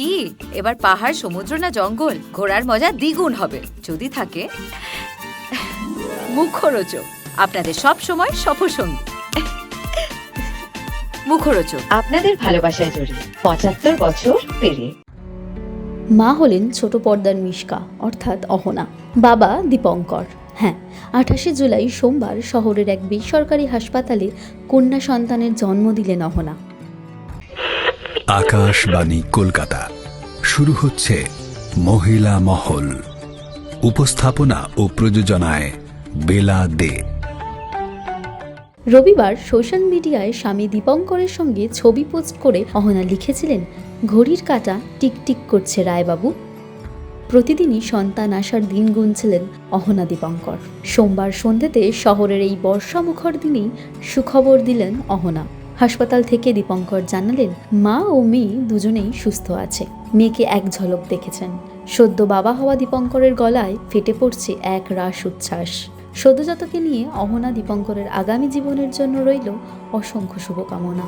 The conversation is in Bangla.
কি? এবার পাহাড় সমুদ্র না জঙ্গল? ঘোরার মজা দ্বিগুণ হবে। যদি থাকে মুখরোচক। আপনাদের সব সময় সফরসঙ্গী। মুখরোচক। আপনাদের ভালোবাসায় জড়িয়ে পঁচাত্তর বছর পেরিয়ে। মা হলেন ছোট পর্দার মিশকা অর্থাৎ অহনা। বাবা দীপঙ্কর। হ্যাঁ আঠাশে জুলাই সোমবার শহরের এক বেসরকারি হাসপাতালে কন্যা সন্তানের জন্ম দিলেন অহনা। আকাশবাণী কলকাতা। শুরু হচ্ছে মহিলা মহল। উপস্থাপনা ও প্রযোজনায় বেলা দে। রবিবার সোশ্যাল মিডিয়ায় স্বামী দীপঙ্করের সঙ্গে ছবি পোস্ট করে অহনা লিখেছিলেন, ঘড়ির কাঁটা টিকটিক করছে রায়বাবু। প্রতিদিনই সন্তান আসার দিন গুনছিলেন অহনা দীপঙ্কর। সোমবার সন্ধ্যেতে শহরের এই বর্ষামুখর দিনেই সুখবর দিলেন অহনা। হাসপাতাল থেকে দীপঙ্কর জানালেন, মা ও মেয়ে দুজনেই সুস্থ আছে। মেয়েকে এক ঝলক দেখেছেন। সদ্য বাবা হওয়া দীপঙ্করের গলায় ফেটে পড়ছে এক রাস উচ্ছ্বাস। সদ্যজাতকে নিয়ে অহনা দীপঙ্করের আগামী জীবনের জন্য রইল অসংখ্য শুভকামনা।